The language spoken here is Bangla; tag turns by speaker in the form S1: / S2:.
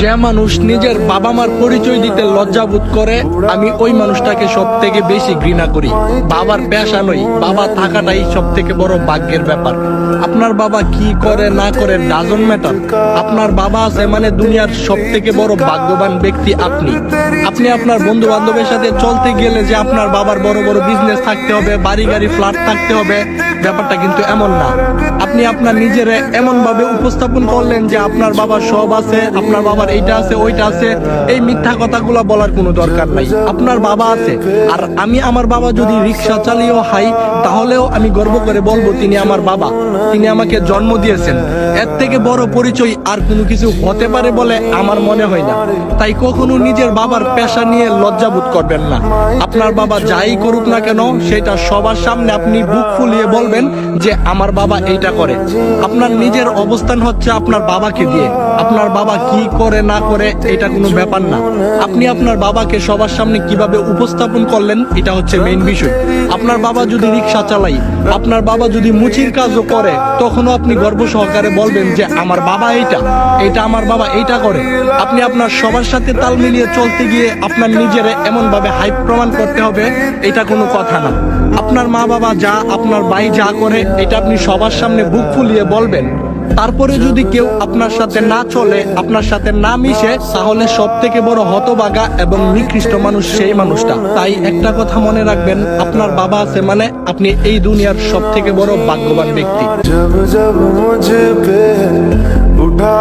S1: যে মানুষ নিজের বাবা মার পরিচয় দিতে লজ্জাবোধ করে, আমি ওই মানুষটাকে সব থেকে বেশি ঘৃণা করি। বাবার পেশা নই বাবা থাকাটাই সব থেকে বড় ভাগ্যের ব্যাপার। আপনার বাবা কি করে না করে ডাজন ম্যাটার। আপনার বাবা আছে মানে দুনিয়ার সব থেকে বড় ভাগ্যবান ব্যক্তি আপনি। আপনি আপনার বন্ধু বান্ধবের সাথে চলতে গেলে যে আপনার বাবার বড় বড় বিজনেস থাকতে হবে বাড়ি গাড়ি ফ্ল্যাট থাকতে হবে, ব্যাপারটা কিন্তু এমন না। আপনি আপনার নিজের এমন ভাবে উপস্থাপন করলেন যে আপনার বাবার সব আছে, আপনার বাবার এইটা আছে, ওইটা আছে। এই মিথ্যা কথাগুলো বলার কোনো দরকার নাই। আপনার বাবা আছে। আর আমি আমার বাবা যদি রিক্সা চালিয়েও হাই, তাহলেও আমি গর্ব করে বলব তিনি আমার বাবা। তিনি আমাকে জন্ম দিয়েছেন। এর থেকে বড় পরিচয় আর কোনো কিছু হতে পারে বলে আমার মনে হয় না। তাই কখনো নিজের বাবার পেশা নিয়ে লজ্জাবোধ করবেন না। আপনার বাবা যাই করুক না কেন, সেটা সবার সামনে আপনি বুক ফুলিয়ে বলবেন যে আমার বাবা এইটা করে। আপনার নিজের অবস্থান হচ্ছে আপনার বাবাকে দিয়ে। আপনার বাবা কি করে, না করে, এটা কোনো ব্যাপার না। আপনি আপনার বাবাকে সবার সামনে কীভাবে উপস্থাপন করলেন, এটা হচ্ছে মেইন বিষয়। আপনার বাবা যদি রিক্সা চালাই আপনার বাবা যদি মুচির কাজও করে, তখনও আপনি গর্ব সহকারে বলবেন যে, আমার বাবা এইটা এটা আমার বাবা এইটা করে। আপনি আপনার সবার সাথে তাল মিলিয়ে চলতে গিয়ে আপনার নিজের এমন ভাবে হাইপ প্রমাণ করতে হবে, এটা কোনো কথা না। আপনার মা বাবা যা, আপনার ভাই যা করে, এটা আপনি সবার সামনে বুক ফুলিয়ে বলবেন। তারপরে যদি কেউ আপনার সাথে না চলে, আপনার সাথে না মিশে, তাহলে সব থেকে বড় হতবাগা এবং নিকৃষ্ট মানুষ সেই মানুষটা। তাই একটা কথা মনে রাখবেন, আপনার বাবা আছে মানে আপনি এই দুনিয়ার সব থেকে বড় ভাগ্যবান ব্যক্তি।
S2: উঠা